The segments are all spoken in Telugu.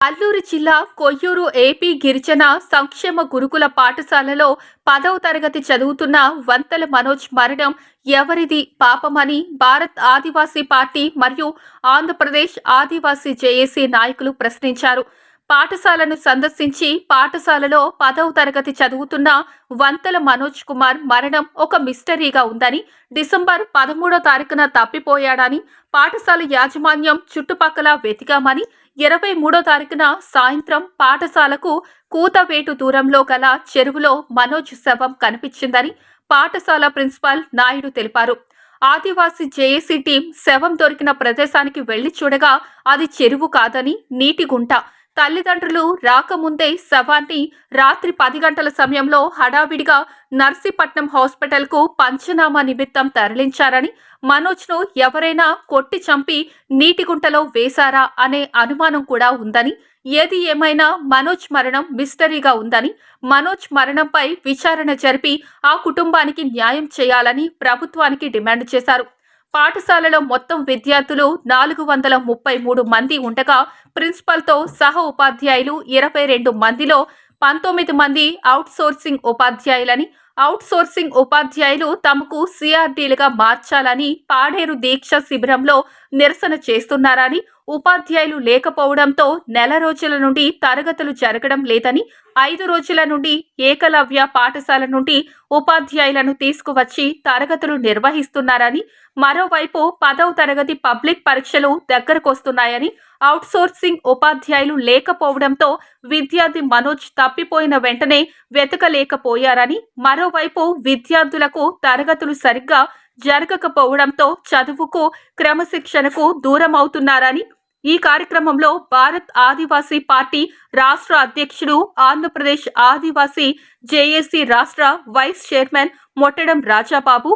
అల్లూరు జిల్లా కొయ్యూరు ఏపీ గిరిజన సంక్షేమ గురుకుల పాఠశాలలో పదవ తరగతి చదువుతున్న వంతల మనోజ్ మరణం ఎవరిది పాపమని భారత్ ఆదివాసీ పార్టీ మరియు ఆంధ్రప్రదేశ్ ఆదివాసీ జేఏసీ నాయకులు ప్రశ్నించారు. పాఠశాలను సందర్శించి పాఠశాలలో పదవ తరగతి చదువుతున్న వంతల మనోజ్ కుమార్ మరణం ఒక మిస్టరీగా ఉందని డిసెంబర్ పదమూడో తారీఖున తప్పిపోయాడని పాఠశాల యాజమాన్యం చుట్టుపక్కల వెతికామని ఇరవై మూడో తారీఖున సాయంత్రం పాఠశాలకు కూతవేటు దూరంలో గల చెరువులో మనోజ్ శవం కనిపించిందని పాఠశాల ప్రిన్సిపాల్ నాయుడు తెలిపారు. ఆదివాసీ జేఏసీ టీం శవం దొరికిన ప్రదేశానికి వెళ్ళి చూడగా అది చెరువు కాదని నీటి గుంట తల్లిదండ్రులు రాకముందే శవాన్ని రాత్రి పది గంటల సమయంలో హడావిడిగా నర్సీపట్నం హాస్పిటల్కు పంచనామా నిమిత్తం తరలించారని మనోజ్ను ఎవరైనా కొట్టి చంపి నీటి గుంటలో వేశారా అనే అనుమానం కూడా ఉందని ఏది ఏమైనా మనోజ్ మరణం మిస్టరీగా ఉందని మనోజ్ మరణంపై విచారణ జరిపి ఆ కుటుంబానికి న్యాయం చేయాలని ప్రభుత్వానికి డిమాండ్ చేశారు. పాఠశాలలో మొత్తం విద్యార్థులు నాలుగు వందల ముప్పై మూడు మంది ఉండగా ప్రిన్సిపల్తో సహ ఉపాధ్యాయులు ఇరవై రెండు మందిలో పంతొమ్మిది మంది అవుట్సోర్సింగ్ ఉపాధ్యాయులని అవుట్సోర్సింగ్ ఉపాధ్యాయులు తమకు సిఆర్డీలుగా మార్చాలని పాడేరు దీక్ష శిబిరంలో నిరసన చేస్తున్నారని ఉపాధ్యాయులు లేకపోవడంతో నెల రోజుల నుండి తరగతులు జరగడం లేదని ఐదు రోజుల నుండి ఏకలవ్య పాఠశాల నుండి ఉపాధ్యాయులను తీసుకువచ్చి తరగతులు నిర్వహిస్తున్నారని మరోవైపు పదవ తరగతి పబ్లిక్ పరీక్షలు దగ్గరకొస్తున్నాయని అవుట్సోర్సింగ్ ఉపాధ్యాయులు లేకపోవడంతో విద్యార్థి మనోజ్ తప్పిపోయిన వెంటనే వెతకలేకపోయారని మరోవైపు విద్యార్థులకు తరగతులు సరిగ్గా జరగకపోవడంతో చదువుకు క్రమశిక్షణకు దూరం అవుతున్నారని ఈ కార్యక్రమంలో భారత్ ఆదివాసీ పార్టీ రాష్ట్ర అధ్యక్షుడు ఆంధ్రప్రదేశ్ ఆదివాసీ జేఏసీ రాష్ట్ర vice chairman Mottadam Rajababu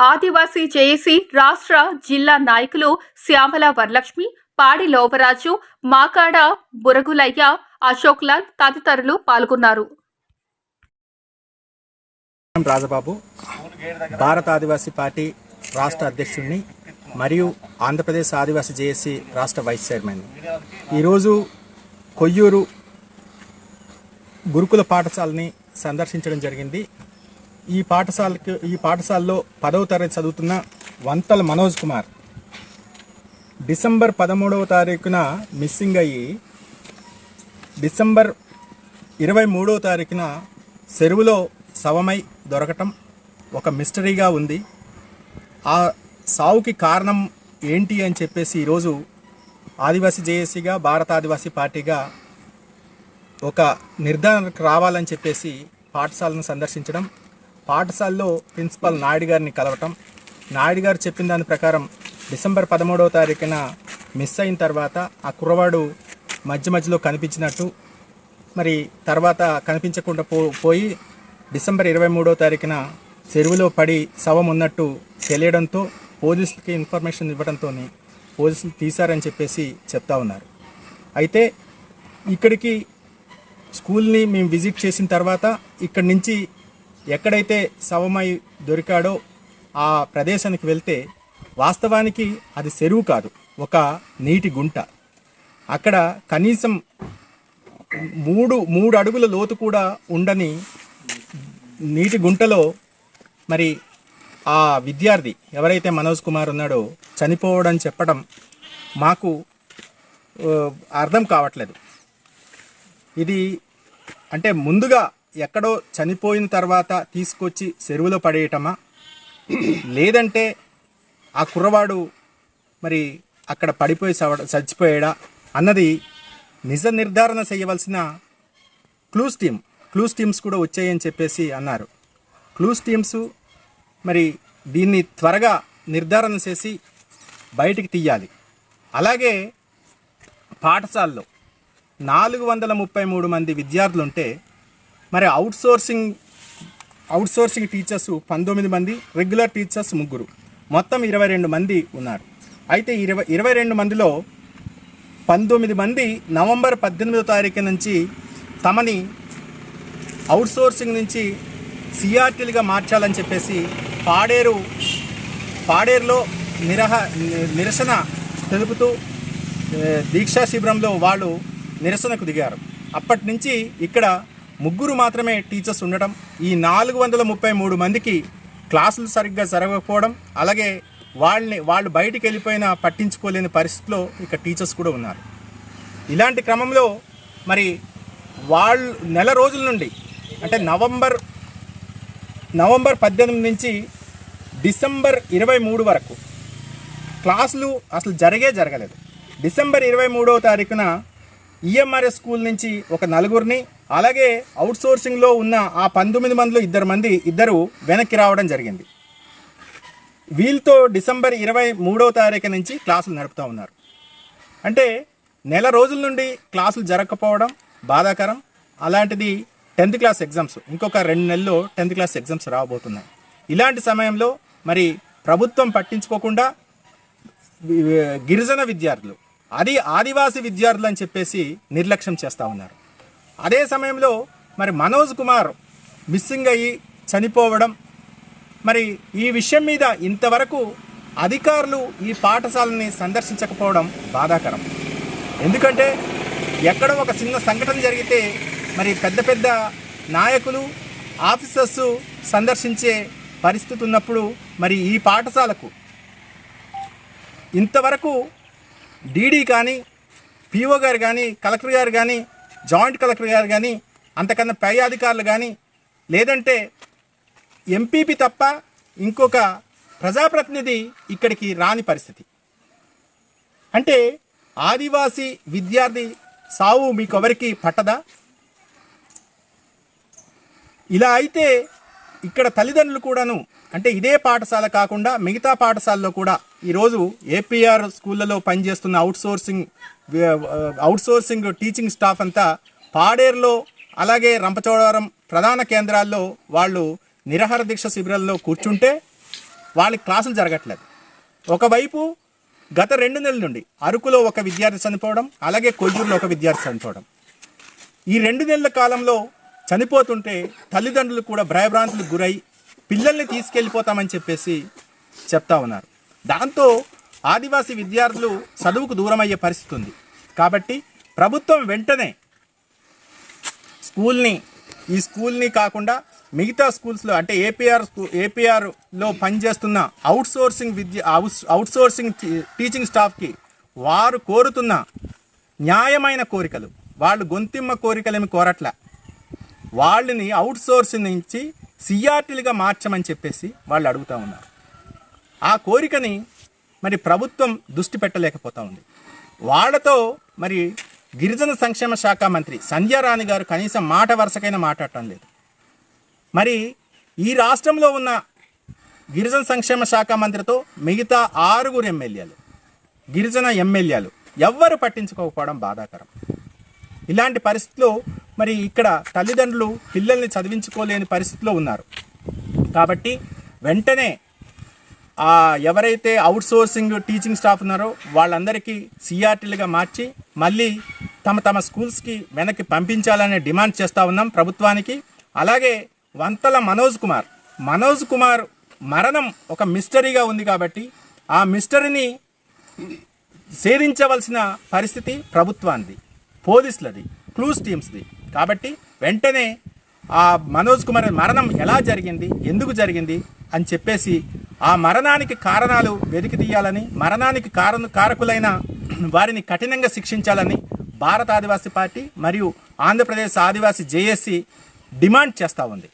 Adivasi JAC రాష్ట్ర జిల్లా నాయకులు శ్యామల వరలక్ష్మి పాడి లోవరాజు మాకాడ బురగులయ్య అశోక్ లాల్ తదితరులు పాల్గొన్నారు. రాజబాబు భారత ఆదివాసీ పార్టీ రాష్ట్ర అధ్యక్షుడిని మరియు ఆంధ్రప్రదేశ్ ఆదివాసీ జేఏసీ రాష్ట్ర వైస్ చైర్మన్ ఈరోజు కొయ్యూరు గురుకుల పాఠశాలని సందర్శించడం జరిగింది. ఈ పాఠశాలకి ఈ పాఠశాలలో పదవ తరగతి చదువుతున్న వంతల మనోజ్ కుమార్ డిసెంబర్ పదమూడవ తారీఖున మిస్సింగ్ అయ్యి డిసెంబర్ ఇరవై మూడవ తారీఖున చెరువులో శవమై దొరకటం ఒక మిస్టరీగా ఉంది. ఆ సావుకి కారణం ఏంటి అని చెప్పేసి ఈరోజు ఆదివాసీ జేఏసీగా భారత ఆదివాసీ పార్టీగా ఒక నిర్ధారణకు రావాలని చెప్పేసి పాఠశాలను సందర్శించడం పాఠశాలలో ప్రిన్సిపల్ నాయుడు గారిని కలవటం నాయుడు గారు చెప్పిన దాని ప్రకారం డిసెంబర్ పదమూడవ తారీఖున మిస్ అయిన తర్వాత ఆ కుర్రవాడు మధ్య మధ్యలో కనిపించినట్టు మరి తర్వాత కనిపించకుండా పో పోయి డిసెంబర్ ఇరవై మూడో తారీఖున చెరువులో పడి శవం ఉన్నట్టు తెలియడంతో పోలీసులకి ఇన్ఫర్మేషన్ ఇవ్వడంతో పోలీసులు తీశారని చెప్పేసి చెప్తా ఉన్నారు. అయితే ఇక్కడికి స్కూల్ని మేము విజిట్ చేసిన తర్వాత ఇక్కడి నుంచి ఎక్కడైతే శవమై దొరికాడో ఆ ప్రదేశానికి వెళ్తే వాస్తవానికి అది చెరువు కాదు ఒక నీటి గుంట. అక్కడ కనీసం మూడు మూడు అడుగుల లోతు కూడా ఉండని నీటి గుంటలో మరి ఆ విద్యార్థి ఎవరైతే మనోజ్ కుమార్ ఉన్నాడో చనిపోవడం చెప్పడం మాకు అర్థం కావట్లేదు. ఇది అంటే ముందుగా ఎక్కడో చనిపోయిన తర్వాత తీసుకొచ్చి చెరువులో పడేయటమా? లేదంటే ఆ కుర్రవాడు మరి అక్కడ పడిపోయి చవ చచ్చిపోయాడా? అన్నది నిజ నిర్ధారణ చేయవలసిన క్లూస్ టీమ్ క్లూస్ టీమ్స్ కూడా వచ్చాయని చెప్పేసి అన్నారు. క్లూస్ టీమ్స్ మరి దీన్ని త్వరగా నిర్ధారణ చేసి బయటికి తీయాలి. అలాగే పాఠశాలలో నాలుగు వందల ముప్పై మూడు మంది విద్యార్థులు ఉంటే మరి అవుట్సోర్సింగ్ అవుట్సోర్సింగ్ టీచర్స్ పంతొమ్మిది మంది రెగ్యులర్ టీచర్స్ ముగ్గురు. మొత్తం ఇరవై రెండు మంది ఉన్నారు. అయితే ఇరవై ఇరవై రెండు మందిలో పంతొమ్మిది మంది నవంబర్ పద్దెనిమిదో తారీఖు నుంచి తమని అవుట్సోర్సింగ్ నుంచి సిఆర్టీలుగా మార్చాలని చెప్పేసి పాడేరు పాడేరులో నిరహ నిరసన తెలుపుతూ దీక్షా శిబిరంలో వాళ్ళు నిరసనకు దిగారు. అప్పటి నుంచి ఇక్కడ ముగ్గురు మాత్రమే టీచర్స్ ఉండటం ఈ నాలుగు వందల ముప్పై మూడు మందికి క్లాసులు సరిగ్గా జరగకపోవడం అలాగే వాళ్ళని వాళ్ళు బయటికి వెళ్ళిపోయినా పట్టించుకోలేని పరిస్థితిలో ఇక్కడ టీచర్స్ కూడా ఉన్నారు. ఇలాంటి క్రమంలో మరి వాళ్ళు నెల రోజుల నుండి అంటే నవంబర్ నవంబర్ పద్దెనిమిది నుంచి డిసెంబర్ ఇరవై మూడు వరకు క్లాసులు అసలు జరిగే జరగలేదు. డిసెంబర్ ఇరవై మూడవ తారీఖున ఈఎంఆర్ఎస్ స్కూల్ నుంచి ఒక నలుగురిని అలాగే అవుట్సోర్సింగ్లో ఉన్న ఆ పంతొమ్మిది మందిలో ఇద్దరు మంది ఇద్దరు వెనక్కి రావడం జరిగింది. వీళ్ళతో డిసెంబర్ ఇరవై మూడవ తారీఖు నుంచి క్లాసులు నడుపుతూ ఉన్నారు. అంటే నెల రోజుల నుండి క్లాసులు జరగకపోవడం బాధాకరం. అలాంటిది టెన్త్ క్లాస్ ఎగ్జామ్స్. ఇంకొక రెండు నెలల్లో టెన్త్ క్లాస్ ఎగ్జామ్స్ రాబోతున్నాయి. ఇలాంటి సమయంలో మరి ప్రభుత్వం పట్టించుకోకుండా గిరిజన విద్యార్థులు అది ఆదివాసీ విద్యార్థులు అని చెప్పేసి నిర్లక్ష్యం చేస్తూ ఉన్నారు. అదే సమయంలో మరి మనోజ్ కుమార్ మిస్సింగ్ అయ్యి చనిపోవడం మరి ఈ విషయం మీద ఇంతవరకు అధికారులు ఈ పాఠశాలని సందర్శించకపోవడం బాధాకరం. ఎందుకంటే ఎక్కడ ఒక చిన్న సంఘటన జరిగితే మరి పెద్ద పెద్ద నాయకులు ఆఫీసర్స్ సందర్శించే పరిస్థితి ఉన్నప్పుడు మరి ఈ పాఠశాలకు ఇంతవరకు డీడీ కానీ పిఓ గారు కానీ కలెక్టర్ గారు కానీ జాయింట్ కలెక్టర్ గారు కానీ అంతకన్నా పై అధికారులు కానీ లేదంటే ఎంపీపీ తప్ప ఇంకొక ప్రజాప్రతినిధి ఇక్కడికి రాని పరిస్థితి. అంటే ఆదివాసీ విద్యార్థి సావు మీకు ఎవరికి పట్టదా? ఇలా అయితే ఇక్కడ తల్లిదండ్రులు కూడాను అంటే ఇదే పాఠశాల కాకుండా మిగతా పాఠశాలలో కూడా ఈరోజు ఏపీఆర్ స్కూళ్ళలో పనిచేస్తున్న అవుట్సోర్సింగ్ అవుట్సోర్సింగ్ టీచింగ్ స్టాఫ్ అంతా పాడేరులో అలాగే రంపచోడవరం ప్రధాన కేంద్రాల్లో వాళ్ళు నిరహార దీక్ష శిబిరాల్లో కూర్చుంటే వాళ్ళకి క్లాసులు జరగట్లేదు. ఒకవైపు గత రెండు నెలల నుండి అరకులో ఒక విద్యార్థి చనిపోవడం అలాగే కొయ్యూరులో ఒక విద్యార్థి చనిపోవడం. ఈ రెండు నెలల కాలంలో చనిపోతుంటే తల్లిదండ్రులు కూడా భయభ్రాంతులకు గురై పిల్లల్ని తీసుకెళ్ళిపోతామని చెప్పేసి చెప్తా ఉన్నారు. దాంతో ఆదివాసీ విద్యార్థులు చదువుకు దూరం అయ్యే పరిస్థితి ఉంది. కాబట్టి ప్రభుత్వం వెంటనే స్కూల్ని ఈ స్కూల్ని కాకుండా మిగతా స్కూల్స్లో అంటే ఏపీఆర్ స్కూ ఏపీఆర్లో పనిచేస్తున్న అవుట్సోర్సింగ్ విద్య అవుట్సోర్సింగ్ టీచింగ్ స్టాఫ్కి వారు కోరుతున్న న్యాయమైన కోరికలు వాళ్ళు గొంతిమ్మ కోరికలేమి కోరట్లే. వాళ్ళని అవుట్ సోర్స్ నుంచి సిఆర్టీలుగా మార్చమని చెప్పేసి వాళ్ళు అడుగుతూ ఉన్నారు. ఆ కోరికని మరి ప్రభుత్వం దృష్టి పెట్టలేకపోతా ఉంది. వాళ్ళతో మరి గిరిజన సంక్షేమ శాఖ మంత్రి సంధ్యారాణి గారు కనీసం మాట వరుసకైనా మాట్లాడటం లేదు. మరి ఈ రాష్ట్రంలో ఉన్న గిరిజన సంక్షేమ శాఖ మంత్రితో మిగతా ఆరుగురు ఎమ్మెల్యేలు గిరిజన ఎమ్మెల్యేలు ఎవ్వరు పట్టించుకోకపోవడం బాధాకరం. ఇలాంటి పరిస్థితులు మరి ఇక్కడ తల్లిదండ్రులు పిల్లల్ని చదివించుకోలేని పరిస్థితిలో ఉన్నారు. కాబట్టి వెంటనే ఎవరైతే అవుట్ సోర్సింగ్ టీచింగ్ స్టాఫ్ ఉన్నారో వాళ్ళందరికీ సిఆర్టీలుగా మార్చి మళ్ళీ తమ తమ స్కూల్స్కి వెనక్కి పంపించాలనే డిమాండ్ చేస్తూ ఉన్నాం ప్రభుత్వానికి. అలాగే వంతల మనోజ్ కుమార్ మనోజ్ కుమార్ మరణం ఒక మిస్టరీగా ఉంది కాబట్టి ఆ మిస్టరీని ఛేదించవలసిన పరిస్థితి ప్రభుత్వానికి పోలీసులది క్లూస్ టీమ్స్ది. కాబట్టి వెంటనే ఆ మనోజ్ కుమార్ మరణం ఎలా జరిగింది ఎందుకు జరిగింది అని చెప్పేసి ఆ మరణానికి కారణాలు వెతికి తీయాలని మరణానికి కారణ కారకులైన వారిని కఠినంగా శిక్షించాలని భారత ఆదివాసీ పార్టీ మరియు ఆంధ్రప్రదేశ్ ఆదివాసీ జేఏసీ డిమాండ్ చేస్తూ ఉంది.